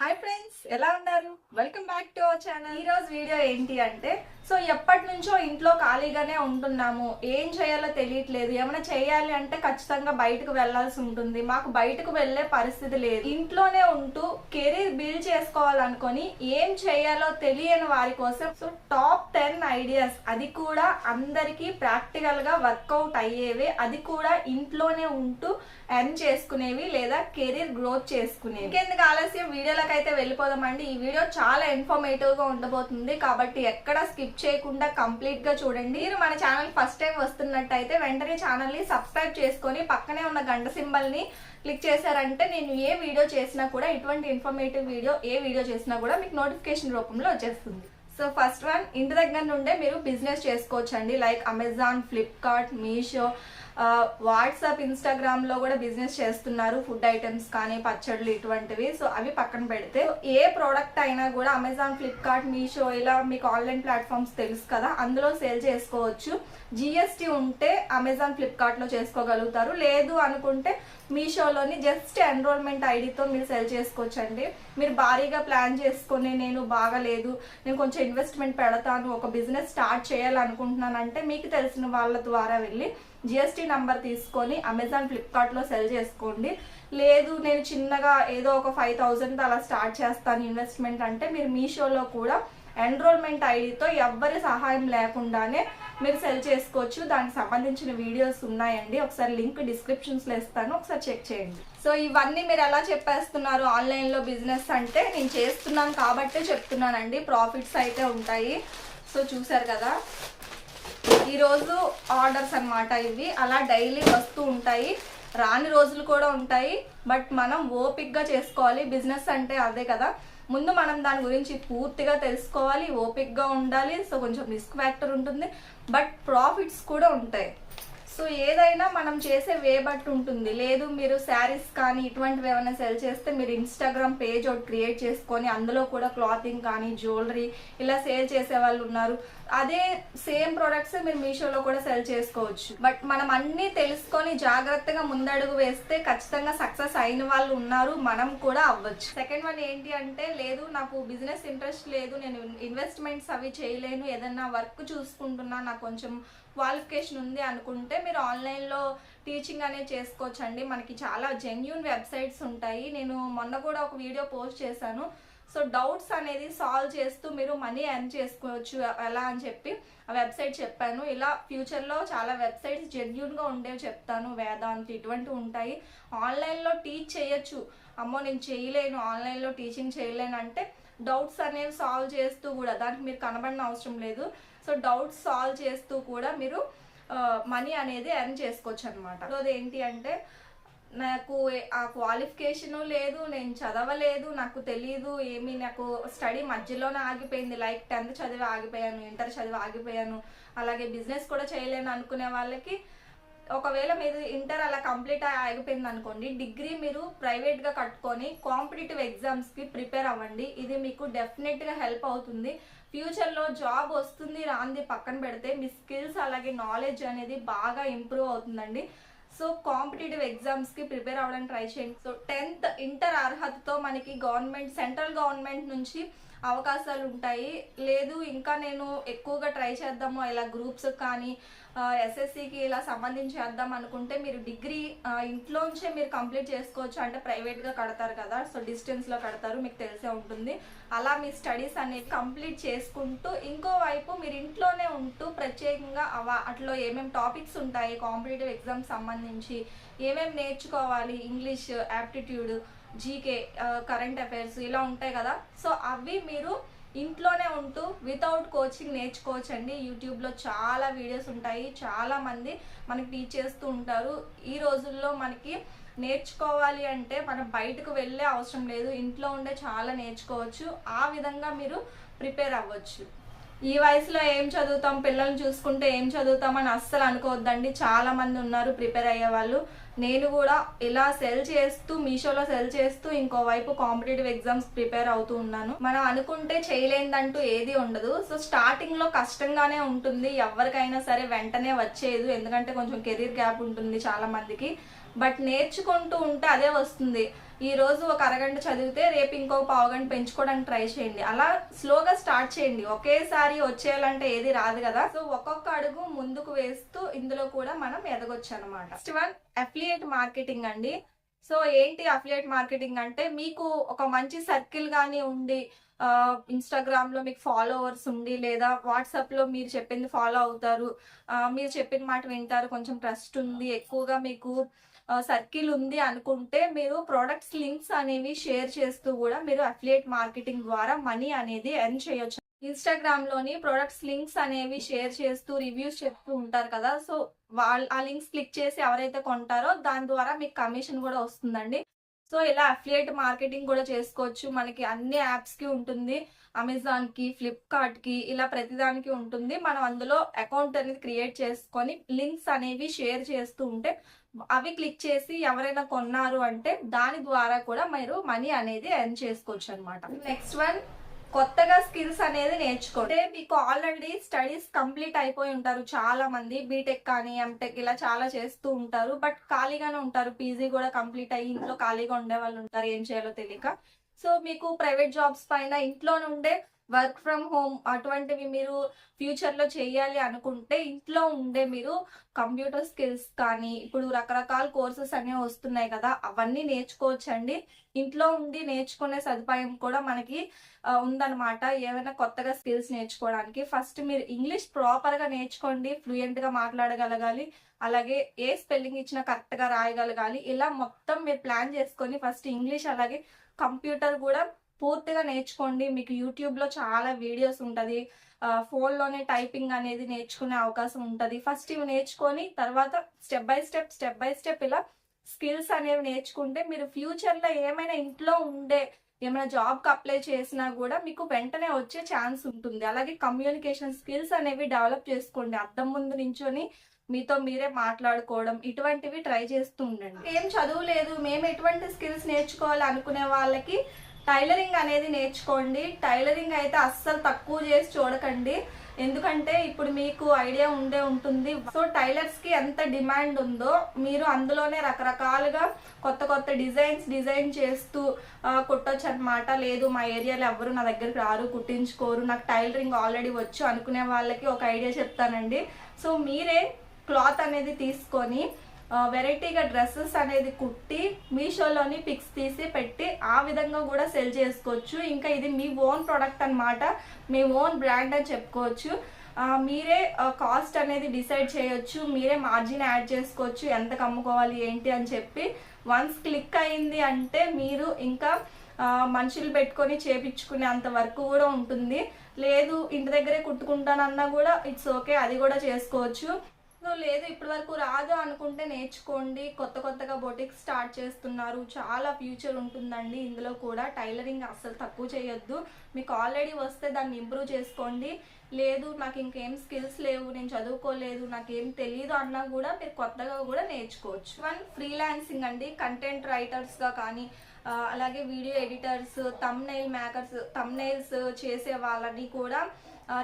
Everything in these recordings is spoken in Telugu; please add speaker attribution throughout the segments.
Speaker 1: హాయ్ ఫ్రెండ్స్ ఎలా ఉన్నారు? Welcome back to our channel ఈరోజు వీడియో ఏంటి అంటే సో ఎప్పటి నుంచో ఇంట్లో ఖాళీగానే ఉంటున్నాము. ఏం చేయాలో తెలియట్లేదు. ఏమైనా చేయాలి అంటే ఖచ్చితంగా బయటకు వెళ్ళాల్సి ఉంటుంది. మాకు బయటకు వెళ్ళే పరిస్థితి లేదు. ఇంట్లోనే ఉంటూ కెరీర్ బిల్డ్ చేసుకోవాలనుకొని ఏం చేయాలో తెలియని వారి కోసం సో టాప్ టెన్ ఐడియాస్. అది కూడా అందరికీ ప్రాక్టికల్గా వర్కౌట్ అయ్యేవి. అది కూడా ఇంట్లోనే ఉంటూ ఎర్న్ చేసుకునేవి లేదా కెరీర్ గ్రోత్ చేసుకునేవి. ఇంకెందుకు ఆలస్యం? వీడియోలకు అయితే వెళ్ళిపోదామండి. ఈ వీడియో చాలా ఇన్ఫర్మేటివ్గా ఉండబోతుంది. కాబట్టి ఎక్కడ స్కిప్ చేయకుండా కంప్లీట్గా చూడండి. మీరు మన ఛానల్ ఫస్ట్ టైం వస్తున్నట్టయితే వెంటనే ఛానల్ని సబ్స్క్రైబ్ చేసుకొని పక్కనే ఉన్న గంట సింబల్ని క్లిక్ చేశారంటే నేను ఏ వీడియో చేసినా కూడా ఇటువంటి ఇన్ఫర్మేటివ్ వీడియో ఏ వీడియో చేసినా కూడా మీకు నోటిఫికేషన్ రూపంలో వచ్చేస్తుంది. సో ఫస్ట్ వన్ ఇంటి దగ్గర నుండే మీరు బిజినెస్ చేసుకోవచ్చండి. Like Amazon Flipkart Meesho WhatsApp ఇన్స్టాగ్రామ్లో కూడా బిజినెస్ చేస్తున్నారు. ఫుడ్ ఐటమ్స్ కానీ పచ్చళ్ళు ఇటువంటివి. సో అవి పక్కన పెడితే ఏ ప్రోడక్ట్ అయినా కూడా అమెజాన్ ఫ్లిప్కార్ట్ మీషో ఇలా మీకు ఆన్లైన్ ప్లాట్ఫామ్స్ తెలుసు కదా అందులో సేల్ చేసుకోవచ్చు. జిఎస్టీ ఉంటే అమెజాన్ ఫ్లిప్కార్ట్లో చేసుకోగలుగుతారు. లేదు అనుకుంటే మీషోలోని జస్ట్ ఎన్రోల్మెంట్ ఐడితో మీరు సెల్ చేసుకోవచ్చండి. మీరు భారీగా ప్లాన్ చేసుకొని నేను బాగలేదు నేను కొంచెం ఇన్వెస్ట్మెంట్ పెడతాను ఒక బిజినెస్ స్టార్ట్ చేయాలనుకుంటున్నానంటే మీకు తెలిసిన వాళ్ళ ద్వారా వెళ్ళి జిఎస్టీ నంబర్ తీసుకొని అమెజాన్ ఫ్లిప్కార్ట్లో సెల్ చేసుకోండి. లేదు నేను చిన్నగా ఏదో ఒక ఫైవ్ థౌజండ్ అలా స్టార్ట్ చేస్తాను ఇన్వెస్ట్మెంట్ అంటే మీరు మీషోలో కూడా ఎన్రోల్మెంట్ ఐడితో ఎవ్వరి సహాయం లేకుండానే మీరు సెల్ చేసుకోవచ్చు. దానికి సంబంధించిన వీడియోస్ ఉన్నాయండి. ఒకసారి లింక్ డిస్క్రిప్షన్స్లో ఇస్తాను. ఒకసారి చెక్ చేయండి. సో ఇవన్నీ మీరు ఎలా చెప్పేస్తున్నారు? ఆన్లైన్లో బిజినెస్ అంటే నేను చేస్తున్నాను కాబట్టే చెప్తున్నానండి. ప్రాఫిట్స్ అయితే ఉంటాయి. సో చూసారు కదా? ఈరోజు ఆర్డర్స్ అన్నమాట ఇవి. అలా డైలీ వస్తూ ఉంటాయి. రాని రోజులు కూడా ఉంటాయి. బట్ మనం ఓపిక్గా చేసుకోవాలి. బిజినెస్ అంటే అదే కదా. ముందు మనం దాని గురించి పూర్తిగా తెలుసుకోవాలి. ఓపిక్గా ఉండాలి. సో కొంచెం రిస్క్ ఫ్యాక్టర్ ఉంటుంది. బట్ ప్రాఫిట్స్ కూడా ఉంటాయి. సో ఏదైనా మనం చేసే వే బట్టి ఉంటుంది. లేదు మీరు శారీస్ కానీ ఇటువంటివి ఏమైనా సెల్ చేస్తే మీరు ఇన్స్టాగ్రామ్ పేజ్ ఒకటి క్రియేట్ చేసుకొని అందులో కూడా క్లాతింగ్ కానీ జ్యువెలరీ ఇలా సేల్ చేసే వాళ్ళు ఉన్నారు. అదే సేమ్ ప్రొడక్ట్స్ మీరు మీషోలో కూడా సెల్ చేసుకోవచ్చు. బట్ మనం అన్నీ తెలుసుకొని జాగ్రత్తగా ముందడుగు వేస్తే ఖచ్చితంగా సక్సెస్ అయిన వాళ్ళు ఉన్నారు. మనం కూడా అవ్వచ్చు. సెకండ్ వన్ ఏంటి అంటే లేదు నాకు బిజినెస్ ఇంట్రెస్ట్ లేదు. నేను ఇన్వెస్ట్మెంట్స్ అవి చేయలేను. ఏదన్నా వర్క్ చూసుకుంటున్నా నాకు కొంచెం క్వాలిఫికేషన్ ఉంది అనుకుంటే మీరు ఆన్లైన్లో టీచింగ్ అనేది చేసుకోవచ్చు అండి మనకి చాలా జెన్యున్ వెబ్సైట్స్ ఉంటాయి. నేను మొన్న కూడా ఒక వీడియో పోస్ట్ చేశాను. సో డౌట్స్ అనేది సాల్వ్ చేస్తూ మీరు మనీ ఎర్న్ చేసుకోవచ్చు. ఎలా అని చెప్పి ఆ వెబ్సైట్ చెప్పాను. ఇలా ఫ్యూచర్లో చాలా వెబ్సైట్స్ జెన్యున్గా ఉండేవి చెప్తాను. వేదాంతి ఇటువంటివి ఉంటాయి. ఆన్లైన్లో టీచ్ చేయొచ్చు. అమ్మో నేను చేయలేను. ఆన్లైన్లో టీచింగ్ చేయలేను అంటే డౌట్స్ అనేవి సాల్వ్ చేస్తూ కూడా దానికి మీరు కనబడిన అవసరం లేదు. సో డౌట్స్ సాల్వ్ చేస్తూ కూడా మీరు మనీ అనేది ఎర్న్ చేసుకోవచ్చు అనమాట అది ఏంటి అంటే నాకు ఆ క్వాలిఫికేషన్ లేదు నేను చదవలేదు నాకు తెలియదు ఏమి నాకు స్టడీ మధ్యలోనే ఆగిపోయింది లైక్ టెన్త్ చదివి ఆగిపోయాను ఇంటర్ చదివి ఆగిపోయాను అలాగే బిజినెస్ కూడా చేయలేను అనుకునే వాళ్ళకి ఒకవేళ మీరు ఇంటర్ అలా కంప్లీట్ ఆగిపోయింది అనుకోండి డిగ్రీ మీరు ప్రైవేట్గా కట్టుకొని కాంపిటేటివ్ ఎగ్జామ్స్కి ప్రిపేర్ అవ్వండి ఇది మీకు డెఫినెట్గా హెల్ప్ అవుతుంది. ఫ్యూచర్లో జాబ్ వస్తుంది రాంది పక్కన పెడితే మీ స్కిల్స్ అలాగే నాలెడ్జ్ అనేది బాగా ఇంప్రూవ్ అవుతుందండి. సో కాంపిటేటివ్ ఎగ్జామ్స్కి ప్రిపేర్ అవ్వడానికి ట్రై చేయండి. సో టెన్త్ ఇంటర్ అర్హతతో మనకి గవర్నమెంట్ సెంట్రల్ గవర్నమెంట్ నుంచి అవకాశాలు ఉంటాయి లేదు ఇంకా నేను ఎక్కువగా ట్రై చేద్దాము ఇలా గ్రూప్స్ కానీ ఎస్ఎస్సికి ఇలా సంబంధించి చేద్దాం అనుకుంటే మీరు డిగ్రీ ఇంట్లోంచే మీరు కంప్లీట్ చేసుకోవచ్చు. అంటే ప్రైవేట్గా కడతారు కదా సో డిస్టెన్స్లో కడతారు మీకు తెలిసే ఉంటుంది. అలా మీ స్టడీస్ అనేవి కంప్లీట్ చేసుకుంటూ ఇంకో వైపు మీరు ఇంట్లోనే ఉంటూ ప్రత్యేకంగా అవ అట్లో ఏమేమి టాపిక్స్ ఉంటాయి కాంపిటేటివ్ ఎగ్జామ్స్ సంబంధించి ఏమేమి నేర్చుకోవాలి English aptitude GK current affairs ఇలా ఉంటాయి కదా. సో అవి మీరు ఇంట్లోనే ఉంటూ వితౌట్ కోచింగ్ నేర్చుకోవచ్చు అండి యూట్యూబ్లో చాలా వీడియోస్ ఉంటాయి. చాలామంది మనకి టీచ్ చేస్తూ ఉంటారు. ఈ రోజుల్లో మనకి నేర్చుకోవాలి అంటే మనం బయటకు వెళ్ళే అవసరం లేదు. ఇంట్లో ఉండే చాలా నేర్చుకోవచ్చు. ఆ విధంగా మీరు ప్రిపేర్ అవ్వచ్చు. ఈ వయసులో ఏం చదువుతాం పిల్లల్ని చూసుకుంటే ఏం చదువుతామని అస్సలు అనుకోవద్దండి. చాలా మంది ఉన్నారు ప్రిపేర్ అయ్యే వాళ్ళు. నేను కూడా ఇలా సెల్ చేస్తూ మీషోలో సెల్ చేస్తూ ఇంకో వైపు కాంపిటేటివ్ ఎగ్జామ్స్ ప్రిపేర్ అవుతూ ఉన్నాను. మనం అనుకుంటే చేయలేదంటూ ఏది ఉండదు. సో స్టార్టింగ్లో కష్టంగానే ఉంటుంది. ఎవరికైనా సరే వెంటనే వచ్చేది ఎందుకంటే కొంచెం కెరీర్ గ్యాప్ ఉంటుంది చాలా మందికి. బట్ నేర్చుకుంటూ ఉంటే అదే వస్తుంది. ఈ రోజు ఒక అరగంట చదివితే రేపు ఇంకో పావుగంట పెంచుకోవడానికి ట్రై చేయండి. అలా స్లోగా స్టార్ట్ చేయండి. ఒకేసారి వచ్చేయాలంటే ఏది రాదు కదా. సో ఒక్కొక్క అడుగు ముందుకు వేస్తూ ఇందులో కూడా మనం ఎదగొచ్చు అనమాట నెక్స్ట్ వన్ అఫిలియేట్ మార్కెటింగ్ అండి. సో ఏంటి అఫిలియేట్ మార్కెటింగ్ అంటే మీకు ఒక మంచి సర్కిల్ కానీ ఉండి ఇన్స్టాగ్రామ్లో మీకు ఫాలోవర్స్ ఉండి లేదా వాట్సాప్లో మీరు చెప్పింది ఫాలో అవుతారు. మీరు చెప్పిన మాట వింటారు. కొంచెం ట్రస్ట్ ఉంది. ఎక్కువగా మీకు సర్కిల్ ఉంది అనుకుంటే మీరు ప్రోడక్ట్స్ లింక్స్ అనేవి షేర్ చేస్తూ కూడా మీరు అఫిలియేట్ మార్కెటింగ్ ద్వారా మనీ అనేది ఎర్న్ చేయొచ్చు. ఇన్స్టాగ్రామ్లోని ప్రొడక్ట్స్ లింక్స్ అనేవి షేర్ చేస్తూ రివ్యూస్ చెప్తూ ఉంటారు కదా సో వాళ్ళ ఆ లింక్స్ క్లిక్ చేసి ఎవరైతే కొంటారో దాని ద్వారా మీకు కమిషన్ కూడా వస్తుందండి. సో ఇలా అఫిలియేట్ మార్కెటింగ్ కూడా చేసుకోవచ్చు. మనకి అన్ని యాప్స్కి ఉంటుంది. అమెజాన్కి ఫ్లిప్కార్ట్కి ఇలా ప్రతిదానికి ఉంటుంది. మనం అందులో అకౌంట్ అనేది క్రియేట్ చేసుకొని లింక్స్ అనేవి షేర్ చేస్తూ ఉంటే అవి క్లిక్ చేసి ఎవరైనా కొన్నారు అంటే దాని ద్వారా కూడా మీరు మనీ అనేది ఎర్న్ చేసుకోవచ్చు అనమాట నెక్స్ట్ వన్ కొత్తగా స్కిల్స్ అనేది నేర్చుకోండి మీకు ఆల్రెడీ స్టడీస్ కంప్లీట్ అయిపోయి ఉంటారు చాలా మంది బీటెక్ కానీ ఎంటెక్ ఇలా చాలా చేస్తూ ఉంటారు. బట్ ఖాళీగానే ఉంటారు. పీజీ కూడా కంప్లీట్ అయ్యి ఇంట్లో ఖాళీగా ఉండే వాళ్ళు ఉంటారు. ఏం చేయాలో తెలియక. సో మీకు ప్రైవేట్ జాబ్స్ పైన ఇంట్లో నుండే వర్క్ ఫ్రమ్ హోమ్ అటువంటివి మీరు ఫ్యూచర్లో చేయాలి అనుకుంటే ఇంట్లో ఉండే మీరు కంప్యూటర్ స్కిల్స్ కానీ ఇప్పుడు రకరకాల కోర్సెస్ అనేవి వస్తున్నాయి కదా అవన్నీ నేర్చుకోవచ్చండి. ఇంట్లో ఉండి నేర్చుకునే సదుపాయం కూడా మనకి ఉందన్నమాట. ఏమైనా కొత్తగా స్కిల్స్ నేర్చుకోవడానికి. ఫస్ట్ మీరు ఇంగ్లీష్ ప్రాపర్గా నేర్చుకోండి ఫ్లూయెంట్గా మాట్లాడగలగాలి. అలాగే ఏ స్పెల్లింగ్ ఇచ్చినా కరెక్ట్గా రాయగలగాలి. ఇలా మొత్తం మీరు ప్లాన్ చేసుకొని ఫస్ట్ ఇంగ్లీష్ అలాగే కంప్యూటర్ కూడా పూర్తిగా నేర్చుకోండి. మీకు యూట్యూబ్లో చాలా వీడియోస్ ఉంటుంది. ఫోన్లోనే టైపింగ్ అనేది నేర్చుకునే అవకాశం ఉంటుంది. ఫస్ట్ ఇవి నేర్చుకొని తర్వాత step by step step by step ఇలా స్కిల్స్ అనేవి నేర్చుకుంటే మీరు ఫ్యూచర్లో ఏమైనా ఇంట్లో ఉండే ఏమైనా జాబ్కి అప్లై చేసినా కూడా మీకు వెంటనే వచ్చే ఛాన్స్ ఉంటుంది. అలాగే కమ్యూనికేషన్ స్కిల్స్ అనేవి డెవలప్ చేసుకోండి. అద్దం ముందు నించొని మీతో మీరే మాట్లాడుకోవడం ఇటువంటివి ట్రై చేస్తూ ఉండండి. ఏం చదువు లేదు. మేము ఎటువంటి స్కిల్స్ నేర్చుకోవాలి అనుకునే వాళ్ళకి టైలరింగ్ అనేది నేర్చుకోండి. టైలరింగ్ అయితే అస్సలు తక్కువ చేసి చూడకండి. ఎందుకంటే ఇప్పుడు మీకు ఐడియా ఉండే ఉంటుంది. సో టైలర్స్కి ఎంత డిమాండ్ ఉందో మీరు అందులోనే రకరకాలుగా కొత్త కొత్త డిజైన్స్ డిజైన్ చేస్తూ ఆ, కుట్టొచ్చు అనమాట లేదు మా ఏరియాలో ఎవరు నా దగ్గరికి రారు కుట్టించుకోరు. నాకు టైలరింగ్ ఆల్రెడీ వచ్చు అనుకునే వాళ్ళకి ఒక ఐడియా చెప్తానండి. సో మీరే క్లాత్ అనేది తీసుకొని వెరైటీగా డ్రెస్సెస్ అనేది కుట్టి మీషోలోని పిక్స్ తీసి పెట్టి ఆ విధంగా కూడా సెల్ చేసుకోవచ్చు. ఇంకా ఇది మీ ఓన్ ప్రోడక్ట్ అన్నమాట. మీ ఓన్ బ్రాండ్ అని చెప్పుకోవచ్చు. మీరే కాస్ట్ అనేది డిసైడ్ చేయొచ్చు. మీరే మార్జిన్ యాడ్ చేసుకోవచ్చు. ఎంత అమ్ముకోవాలి ఏంటి అని చెప్పి. వన్స్ క్లిక్ అయింది అంటే మీరు ఇంకా మనుషులు పెట్టుకొని చేపించుకునే అంత వరకు కూడా ఉంటుంది. లేదు ఇంటి దగ్గరే కుట్టుకుంటానన్నా కూడా ఇట్స్ ఓకే అది కూడా చేసుకోవచ్చు. నువ్వు లేదు ఇప్పటి వరకు రాదు అనుకుంటే నేర్చుకోండి. కొత్త కొత్తగా బొటిక్ స్టార్ట్ చేస్తున్నారు. చాలా ఫ్యూచర్ ఉంటుందండి. ఇందులో కూడా టైలరింగ్ అస్సలు తక్కువ చేయొద్దు. మీకు ఆల్రెడీ వస్తే దాన్ని ఇంప్రూవ్ చేసుకోండి. లేదు నాకు ఇంకేం స్కిల్స్ లేవు. నేను చదువుకోలేదు. నాకేం తెలియదు అన్నా కూడా మీరు కొత్తగా కూడా నేర్చుకోవచ్చు. వన్ ఫ్రీలాన్సింగ్ అండి. కంటెంట్ రైటర్స్గా కానీ అలాగే video editors thumbnail makers thumbnails చేసే వాళ్ళని కూడా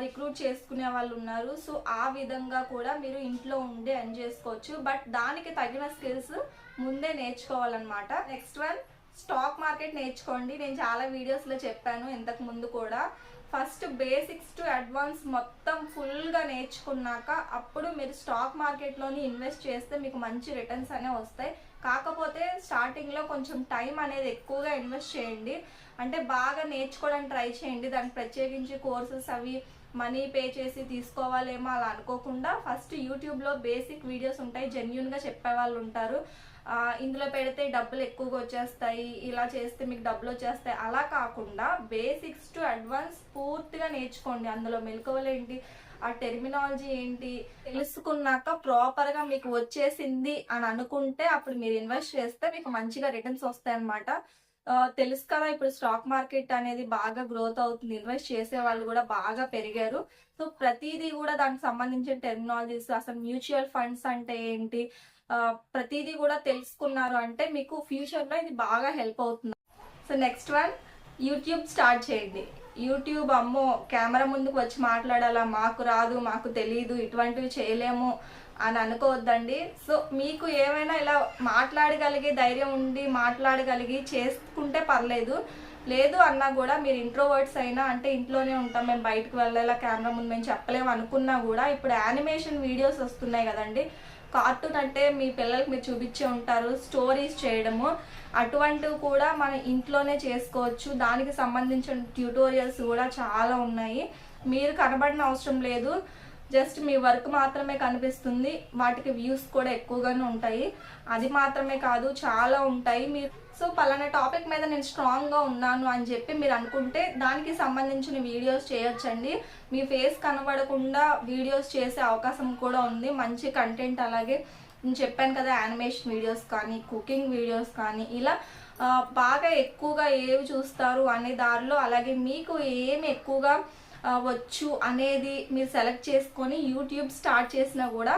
Speaker 1: రిక్రూట్ చేసుకునే వాళ్ళు ఉన్నారు. సో ఆ విధంగా కూడా మీరు ఇంట్లో ఉండి ఎర్న్ చేసుకోవచ్చు. బట్ దానికి తగిన స్కిల్స్ ముందే నేర్చుకోవాలన్నమాట. నెక్స్ట్ వన్ స్టాక్ మార్కెట్ నేర్చుకోండి. నేను చాలా వీడియోస్లో చెప్పాను ఇంతకు ముందు కూడా. ఫస్ట్ బేసిక్స్ టు అడ్వాన్స్ మొత్తం ఫుల్గా నేర్చుకున్నాక అప్పుడు మీరు స్టాక్ మార్కెట్లోని ఇన్వెస్ట్ చేస్తే మీకు మంచి రిటర్న్స్ అనే వస్తాయి. కాకపోతే స్టార్టింగ్లో కొంచెం టైం అనేది ఎక్కువగా ఇన్వెస్ట్ చేయండి. అంటే బాగా నేర్చుకోవడానికి ట్రై చేయండి. దానికి ప్రత్యేకించి కోర్సెస్ అవి మనీ పే చేసి తీసుకోవాలేమో అలా అనుకోకుండా ఫస్ట్ యూట్యూబ్లో బేసిక్ వీడియోస్ ఉంటాయి. జెన్యున్గా చెప్పే వాళ్ళు ఉంటారు. ఇందులో పెడితే డబ్బులు ఎక్కువగా వచ్చేస్తాయి ఇలా చేస్తే మీకు డబ్బులు వచ్చేస్తాయి. అలా కాకుండా బేసిక్స్ టు అడ్వాన్స్ పూర్తిగా నేర్చుకోండి. అందులో మెలకువలు ఏంటి ఆ టెర్మినాలజీ ఏంటి తెలుసుకున్నాక ప్రాపర్గా మీకు వచ్చేసింది అని అనుకుంటే అప్పుడు మీరు ఇన్వెస్ట్ చేస్తే మీకు మంచిగా రిటర్న్స్ వస్తాయి అనమాట తెలుసు కదా ఇప్పుడు స్టాక్ మార్కెట్ అనేది బాగా గ్రోత్ అవుతుంది. ఇన్వెస్ట్ చేసే వాళ్ళు కూడా బాగా పెరిగారు. సో ప్రతిదీ కూడా దానికి సంబంధించిన టెర్మినాలజీస్ అసలు మ్యూచువల్ ఫండ్స్ అంటే ఏంటి ప్రతిదీ కూడా తెలుసుకున్నారు అంటే మీకు ఫ్యూచర్లో ఇది బాగా హెల్ప్ అవుతుంది. So next one YouTube start చేయండి. యూట్యూబ్ అమ్మో కెమెరా ముందుకు వచ్చి మాట్లాడాలా? మాకు రాదు మాకు తెలియదు ఇటువంటివి చేయలేము అని అనుకోవద్దండి. సో మీకు ఏమైనా ఇలా మాట్లాడగలిగే ధైర్యం ఉండి మాట్లాడగలిగి చేసుకుంటే పర్లేదు. లేదు అన్నా కూడా మీరు ఇంట్రోవర్డ్స్ అయినా అంటే ఇంట్లోనే ఉంటాం మేము బయటకు వెళ్ళేలా కెమెరా ముందు మేము చెప్పలేము అనుకున్నా కూడా ఇప్పుడు యానిమేషన్ వీడియోస్ వస్తున్నాయి కదండి. కార్టూన్ అంటే మీ పిల్లలకి మీరు చూపించే ఉంటారు స్టోరీస్ చేయడము. అటువంటివి కూడా మన ఇంట్లోనే చేసుకోవచ్చు. దానికి సంబంధించిన ట్యూటోరియల్స్ కూడా చాలా ఉన్నాయి. మీరు కనబడిన అవసరం లేదు. జస్ట్ మీ వర్క్ మాత్రమే కనిపిస్తుంది. వాటికి వ్యూస్ కూడా ఎక్కువగానే ఉంటాయి. అది మాత్రమే కాదు చాలా ఉంటాయి. మీరు సో పలానా టాపిక్ మీద నేను స్ట్రాంగ్గా ఉన్నాను అని చెప్పి మీరు అనుకుంటే దానికి సంబంధించిన వీడియోస్ చేయొచ్చండి. మీ ఫేస్ కనబడకుండా వీడియోస్ చేసే అవకాశం కూడా ఉంది. మంచి కంటెంట్ అలాగే నేను చెప్పాను కదా యానిమేషన్ వీడియోస్ కానీ కుకింగ్ వీడియోస్ కానీ ఇలా బాగా ఎక్కువగా ఏవి చూస్తారు అనే దారిలో అలాగే మీకు ఏమి ఎక్కువగా వచ్చు అనేది మీరు సెలెక్ట్ చేసుకొని యూట్యూబ్ స్టార్ట్ చేసినా కూడా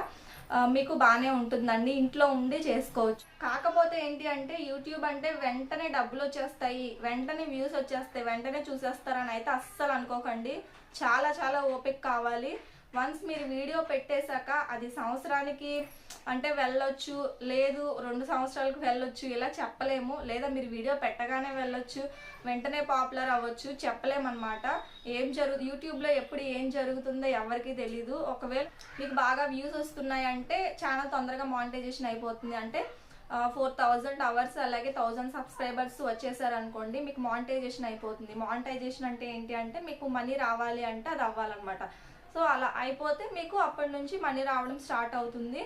Speaker 1: మీకు బాగానే ఉంటుందండి. ఇంట్లో ఉండి చేసుకోవచ్చు. కాకపోతే ఏంటి అంటే యూట్యూబ్ అంటే వెంటనే డబ్బులు వచ్చేస్తాయి. వెంటనే వ్యూస్ వచ్చేస్తాయి. వెంటనే చూసేస్తారని అయితే అస్సలు అనుకోకండి. చాలా చాలా ఓపిక కావాలి. వన్స్ మీరు వీడియో పెట్టేశాక అది సంవత్సరానికి అంటే వెళ్ళొచ్చు లేదు రెండు సంవత్సరాలకు వెళ్ళొచ్చు ఇలా చెప్పలేము. లేదా మీరు వీడియో పెట్టగానే వెళ్ళొచ్చు వెంటనే పాపులర్ అవ్వచ్చు చెప్పలేమన్నమాట. ఏం జరుగు యూట్యూబ్లో ఎప్పుడు ఏం జరుగుతుందో ఎవరికి తెలీదు. ఒకవేళ మీకు బాగా వ్యూస్ వస్తున్నాయి అంటే ఛానల్ తొందరగా మానిటైజేషన్ అయిపోతుంది. అంటే ఫోర్ థౌజండ్ అవర్స్ అలాగే థౌజండ్ సబ్స్క్రైబర్స్ వచ్చేసారనుకోండి మీకు మానిటైజేషన్ అయిపోతుంది. మానిటైజేషన్ అంటే ఏంటి అంటే మీకు మనీ రావాలి అంటే అది అవ్వాలన్నమాట. సో అలా అయిపోతే మీకు అప్పటి నుంచి మనీ రావడం స్టార్ట్ అవుతుంది.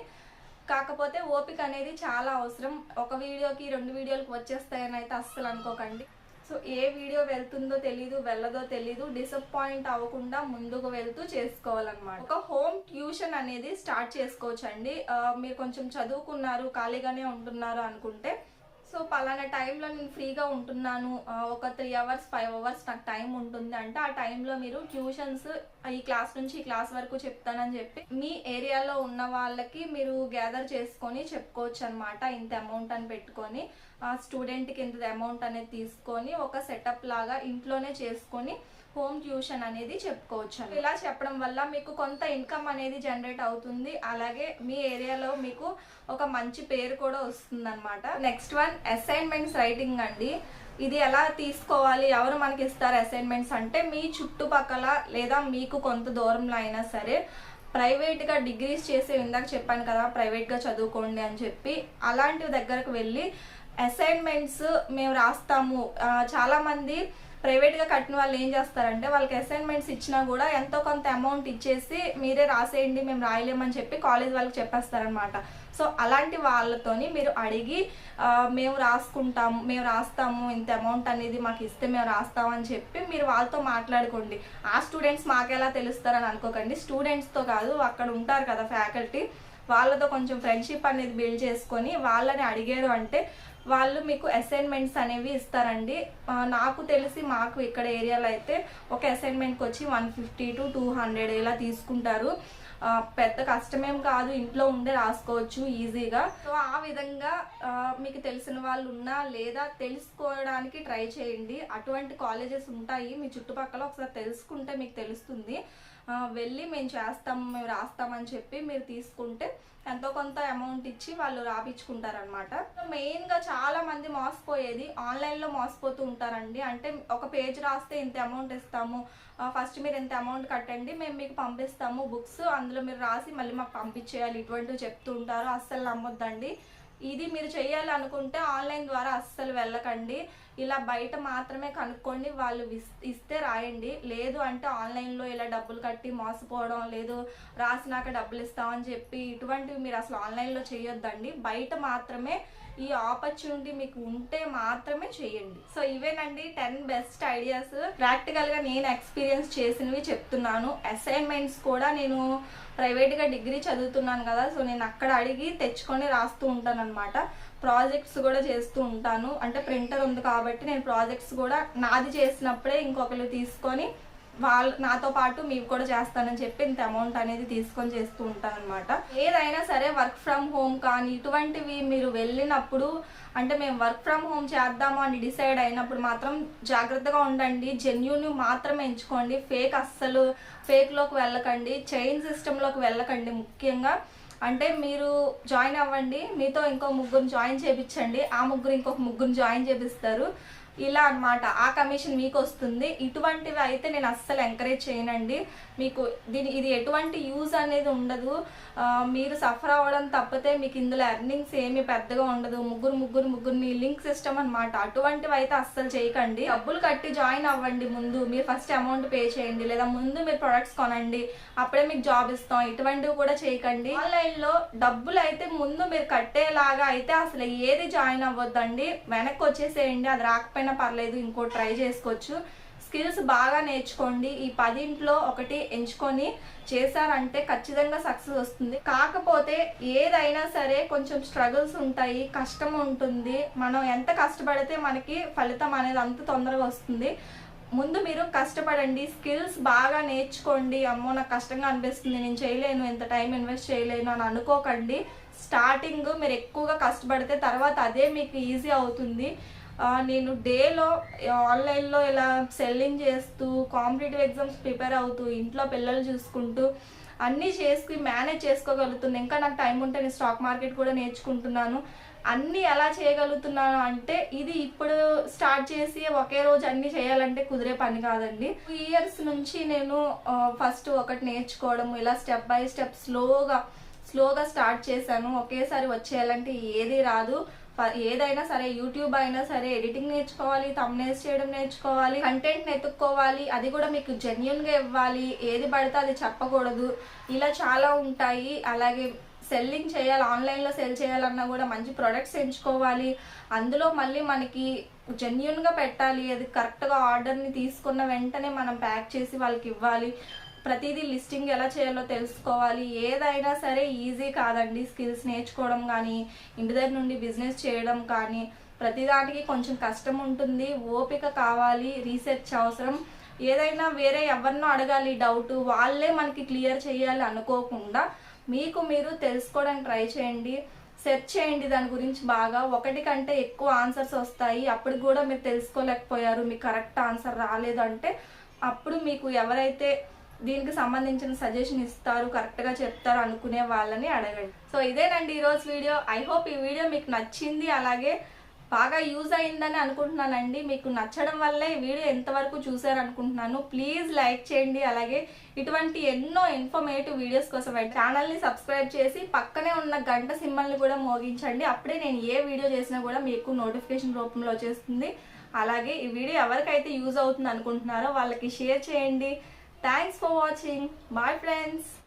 Speaker 1: కాకపోతే ఓపిక అనేది చాలా అవసరం. ఒక వీడియోకి రెండు వీడియోలకు వచ్చేస్తాయని అయితే అస్సలు అనుకోకండి. సో ఏ వీడియో వెళ్తుందో తెలీదు వెళ్ళదో తెలీదు డిసప్పాయింట్ అవ్వకుండా ముందుకు వెళ్తూ చేసుకోవాలన్నమాట. ఒక హోమ్ ట్యూషన్ అనేది స్టార్ట్ చేసుకోవచ్చండి. మీరు కొంచెం చదువుకున్నారు ఖాళీగానే ఉంటున్నారు అనుకుంటే సో పలానా టైంలో నేను ఫ్రీగా ఉంటున్నాను. ఒక త్రీ అవర్స్ ఫైవ్ అవర్స్ నాకు టైం ఉంటుంది అంటే ఆ టైంలో మీరు ట్యూషన్స్ ఈ క్లాస్ నుంచి ఈ క్లాస్ వరకు చెప్తానని చెప్పి మీ ఏరియాలో ఉన్న వాళ్ళకి మీరు గ్యాదర్ చేసుకొని చెప్పుకోవచ్చు అనమాట ఇంత అమౌంట్ అని పెట్టుకొని. ఆ స్టూడెంట్కి ఇంత అమౌంట్ అనేది తీసుకొని ఒక సెటప్ లాగా ఇంట్లోనే చేసుకొని హోమ్ ట్యూషన్ అనేది చెప్పుకోవచ్చు ఇలా చెప్పడం వల్ల మీకు కొంత ఇన్కమ్ అనేది జనరేట్ అవుతుంది. అలాగే మీ ఏరియాలో మీకు ఒక మంచి పేరు కూడా వస్తుందనమాట నెక్స్ట్ వన్ అసైన్మెంట్స్ రైటింగ్ అండి. ఇది ఎలా తీసుకోవాలి? ఎవరు మనకి ఇస్తారు అసైన్మెంట్స్ అంటే మీ చుట్టుపక్కల లేదా మీకు కొంత దూరంలో అయినా సరే ప్రైవేట్గా డిగ్రీస్ చేసే ఇందాక చెప్పాను కదా ప్రైవేట్గా చదువుకోండి అని చెప్పి అలాంటి దగ్గరకు వెళ్ళి అసైన్మెంట్స్ మేము రాస్తాము. చాలామంది ప్రైవేట్గా కట్టిన వాళ్ళు ఏం చేస్తారంటే వాళ్ళకి అసైన్మెంట్స్ ఇచ్చినా కూడా ఎంతో కొంత అమౌంట్ ఇచ్చేసి మీరే రాసేయండి మేము రాయలేమని చెప్పి కాలేజ్ వాళ్ళకి చెప్పేస్తారనమాట సో అలాంటి వాళ్ళతోని మీరు అడిగి మేము రాసుకుంటాము మేము రాస్తాము ఇంత అమౌంట్ అనేది మాకు ఇస్తే మేము రాస్తామని చెప్పి మీరు వాళ్ళతో మాట్లాడుకోండి. ఆ స్టూడెంట్స్ మాకెలా తెలుస్తారని అనుకోకండి. స్టూడెంట్స్తో కాదు అక్కడ ఉంటారు కదా ఫ్యాకల్టీ వాళ్ళతో కొంచెం ఫ్రెండ్షిప్ అనేది బిల్డ్ చేసుకొని వాళ్ళని అడిగారు అంటే వాళ్ళు మీకు అసైన్మెంట్స్ అనేవి ఇస్తారండి. నాకు తెలిసి మాకు ఇక్కడ ఏరియాలో అయితే ఒక అసైన్మెంట్కి వచ్చి one fifty to two hundred ఇలా తీసుకుంటారు. పెద్ద కష్టమేం కాదు. ఇంట్లో ఉండే రాసుకోవచ్చు ఈజీగా. సో ఆ విధంగా మీకు తెలిసిన వాళ్ళు ఉన్నా లేదా తెలుసుకోవడానికి ట్రై చేయండి. అటువంటి కాలేజెస్ ఉంటాయి. మీ చుట్టుపక్కల ఒకసారి తెలుసుకుంటే మీకు తెలుస్తుంది. వెళ్ళి మేము చేస్తాం మేము రాస్తామని చెప్పి మీరు తీసుకుంటే ఎంతో కొంత అమౌంట్ ఇచ్చి వాళ్ళు రాపించుకుంటారనమాట మెయిన్గా చాలా మంది మోసపోయేది ఆన్లైన్లో మోసపోతూ ఉంటారండి. అంటే ఒక పేజ్ రాస్తే ఇంత అమౌంట్ ఇస్తాము ఫస్ట్ మీరు ఇంత అమౌంట్ కట్టండి మేము మీకు పంపిస్తాము బుక్స్ అందులో మీరు రాసి మళ్ళీ మాకు పంపించేయాలి ఇటువంటివి చెప్తూ ఉంటారు. అస్సలు నమ్మొద్దండి. ఇది మీరు చేయాలనుకుంటే ఆన్లైన్ ద్వారా అస్సలు వెళ్ళకండి. ఇలా బయట మాత్రమే కనుక్కోండి. వాళ్ళు ఇస్తే రాయండి. లేదు అంటే ఆన్లైన్లో ఇలా డబ్బులు కట్టి మోసపోవడం లేదు రాసినాక డబ్బులు ఇస్తామని చెప్పి ఇటువంటివి మీరు అసలు ఆన్లైన్లో చేయొద్దండి. బయట మాత్రమే ఈ ఆపర్చునిటీ మీకు ఉంటే మాత్రమే చేయండి. సో ఇవేనండి టెన్ బెస్ట్ ఐడియాస్. ప్రాక్టికల్గా నేను ఎక్స్పీరియన్స్ చేసినవి చెప్తున్నాను. అసైన్మెంట్స్ కూడా నేను ప్రైవేట్గా డిగ్రీ చదువుతున్నాను కదా సో నేను అక్కడ అడిగి తెచ్చుకొని రాస్తూ ఉంటాను అనమాట ప్రాజెక్ట్స్ కూడా చేస్తూ ఉంటాను. అంటే ప్రింటర్ ఉంది కాబట్టి నేను ప్రాజెక్ట్స్ కూడా నాది చేసినప్పుడే ఇంకొకరు తీసుకొని వాళ్ళు నాతో పాటు మీకు కూడా చేస్తానని చెప్పి ఇంత అమౌంట్ అనేది తీసుకొని చేస్తూ ఉంటాను అనమాట ఏదైనా సరే వర్క్ ఫ్రమ్ హోమ్ కానీ ఇటువంటివి మీరు వెళ్ళినప్పుడు అంటే మేము వర్క్ ఫ్రమ్ హోమ్ చేద్దాము అని డిసైడ్ అయినప్పుడు మాత్రం జాగ్రత్తగా ఉండండి. జెన్యున్ మాత్రమే ఎంచుకోండి. ఫేక్ అస్సలు ఫేక్లోకి వెళ్ళకండి. చైన్ సిస్టంలోకి వెళ్ళకండి ముఖ్యంగా. అంటే మీరు జాయిన్ అవ్వండి. మీతో ఇంకో ముగ్గురు జాయిన్ చేపించండి. ఆ ముగ్గురు ఇంకొక ముగ్గురు జాయిన్ చేపిస్తారు. ఇలా అన్నమాట. ఆ కమిషన్ మీకు వస్తుంది. ఇటువంటివి అయితే నేను అస్సలు ఎంకరేజ్ చేయనండి. మీకు దీని ఇది ఎటువంటి యూజ్ అనేది ఉండదు. మీరు సఫర్ అవ్వడం తప్పితే మీకు ఇందులో ఎర్నింగ్స్ ఏమీ పెద్దగా ఉండదు. ముగ్గురు ముగ్గురు ముగ్గురిని లింక్ సిస్టమ్ అనమాట అటువంటివి అయితే అస్సలు చేయకండి. డబ్బులు కట్టి జాయిన్ అవ్వండి ముందు. మీరు ఫస్ట్ అమౌంట్ పే చేయండి. లేదా ముందు మీరు ప్రొడక్ట్స్ కొనండి. అప్పుడే మీకు జాబ్ ఇస్తాం. ఇటువంటివి కూడా చేయకండి. ఆన్లైన్లో డబ్బులు అయితే ముందు మీరు కట్టేలాగా అయితే అసలు ఏది జాయిన్ అవ్వద్దండి. వెనక్కి వచ్చేసేయండి. అది రాకపోయినా పర్లేదు ఇంకో ట్రై చేసుకోవచ్చు. స్కిల్స్ బాగా నేర్చుకోండి. ఈ పదింట్లో ఒకటి ఎంచుకొని చేశారంటే ఖచ్చితంగా సక్సెస్ వస్తుంది. కాకపోతే ఏదైనా సరే కొంచెం స్ట్రగుల్స్ ఉంటాయి కష్టం ఉంటుంది. మనం ఎంత కష్టపడితే మనకి ఫలితం అనేది అంత తొందరగా వస్తుంది. ముందు మీరు కష్టపడండి. స్కిల్స్ బాగా నేర్చుకోండి. అమ్మో నాకు కష్టంగా అనిపిస్తుంది. నేను చేయలేను. ఎంత టైం ఇన్వెస్ట్ చేయలేను అని అనుకోకండి. స్టార్టింగ్ మీరు ఎక్కువగా కష్టపడితే తర్వాత అదే మీకు ఈజీ అవుతుంది. నేను డేలో ఆన్లైన్లో ఇలా సెల్లింగ్ చేస్తూ కాంపిటేటివ్ ఎగ్జామ్స్ ప్రిపేర్ అవుతూ ఇంట్లో పిల్లలు చూసుకుంటూ అన్నీ చేసుకుని మేనేజ్ చేసుకోగలుగుతున్నాను ఇంకా నాకు టైం ఉంటే నేను స్టాక్ మార్కెట్ కూడా నేర్చుకుంటున్నాను. అన్నీ ఎలా చేయగలుగుతున్నాను అంటే ఇది ఇప్పుడు స్టార్ట్ చేసి ఒకే రోజు అన్నీ చేయాలంటే కుదిరే పని కాదండి. టూ ఇయర్స్ నుంచి నేను ఫస్ట్ ఒకటి నేర్చుకోవడం ఇలా స్టెప్ బై స్టెప్ స్లోగా స్లోగా స్టార్ట్ చేశాను. ఒకేసారి వచ్చేయాలంటే ఏది రాదు. ఏదైనా సరే యూట్యూబ్ అయినా సరే ఎడిటింగ్ నేర్చుకోవాలి తమ్నేల్స్ చేయడం నేర్చుకోవాలి కంటెంట్ వెతుక్కోవాలి అది కూడా మీకు జెన్యున్గా ఇవ్వాలి ఏది పడితే అది చెప్పకూడదు. ఇలా చాలా ఉంటాయి. అలాగే సెల్లింగ్ చేయాలి ఆన్లైన్లో సెల్ చేయాలన్నా కూడా మంచి ప్రొడక్ట్స్ ఎంచుకోవాలి. అందులో మళ్ళీ మనకి జెన్యున్గా పెట్టాలి. అది కరెక్ట్గా ఆర్డర్ని తీసుకున్న వెంటనే మనం ప్యాక్ చేసి వాళ్ళకి ఇవ్వాలి. ప్రతిదీ లిస్టింగ్ ఎలా చేయాలో తెలుసుకోవాలి. ఏదైనా సరే ఈజీ కాదండి స్కిల్స్ నేర్చుకోవడం కానీ ఇంటి దగ్గర నుండి బిజినెస్ చేయడం కానీ. ప్రతిదానికి కొంచెం కష్టం ఉంటుంది ఓపిక కావాలి రీసెర్చ్ అవసరం. ఏదైనా వేరే ఎవరినో అడగాలి డౌట్ వాళ్ళే మనకి క్లియర్ చేయాలి అనుకోకుండా మీకు మీరు తెలుసుకోవడానికి ట్రై చేయండి. సెర్చ్ చేయండి దాని గురించి బాగా. ఒకటి కంటే ఎక్కువ ఆన్సర్స్ వస్తాయి. అప్పుడు కూడా మీరు తెలుసుకోలేకపోయారు మీకు కరెక్ట్ ఆన్సర్ రాలేదంటే అప్పుడు మీకు ఎవరైతే దీనికి సంబంధించిన సజెషన్ ఇస్తారు కరెక్ట్గా చెప్తారు అనుకునే వాళ్ళని అడగండి. సో ఇదేనండి ఈరోజు వీడియో. ఐ హోప్ ఈ వీడియో మీకు నచ్చింది. అలాగే బాగా యూజ్ అయిందని అనుకుంటున్నానండి. మీకు నచ్చడం వల్లే ఈ వీడియో ఎంతవరకు చూసారు అనుకుంటున్నాను ప్లీజ్ లైక్ చేయండి. అలాగే ఇటువంటి ఎన్నో ఇన్ఫర్మేటివ్ వీడియోస్ కోసం ఛానల్ని సబ్స్క్రైబ్ చేసి పక్కనే ఉన్న గంట సింబల్ని కూడా మోగించండి. అప్పుడే నేను ఏ వీడియో చేసినా కూడా మీకు నోటిఫికేషన్ రూపంలో వచ్చేస్తుంది. అలాగే ఈ వీడియో ఎవరికైతే యూజ్ అవుతుంది అనుకుంటున్నారో వాళ్ళకి షేర్ చేయండి. Thanks for watching bye friends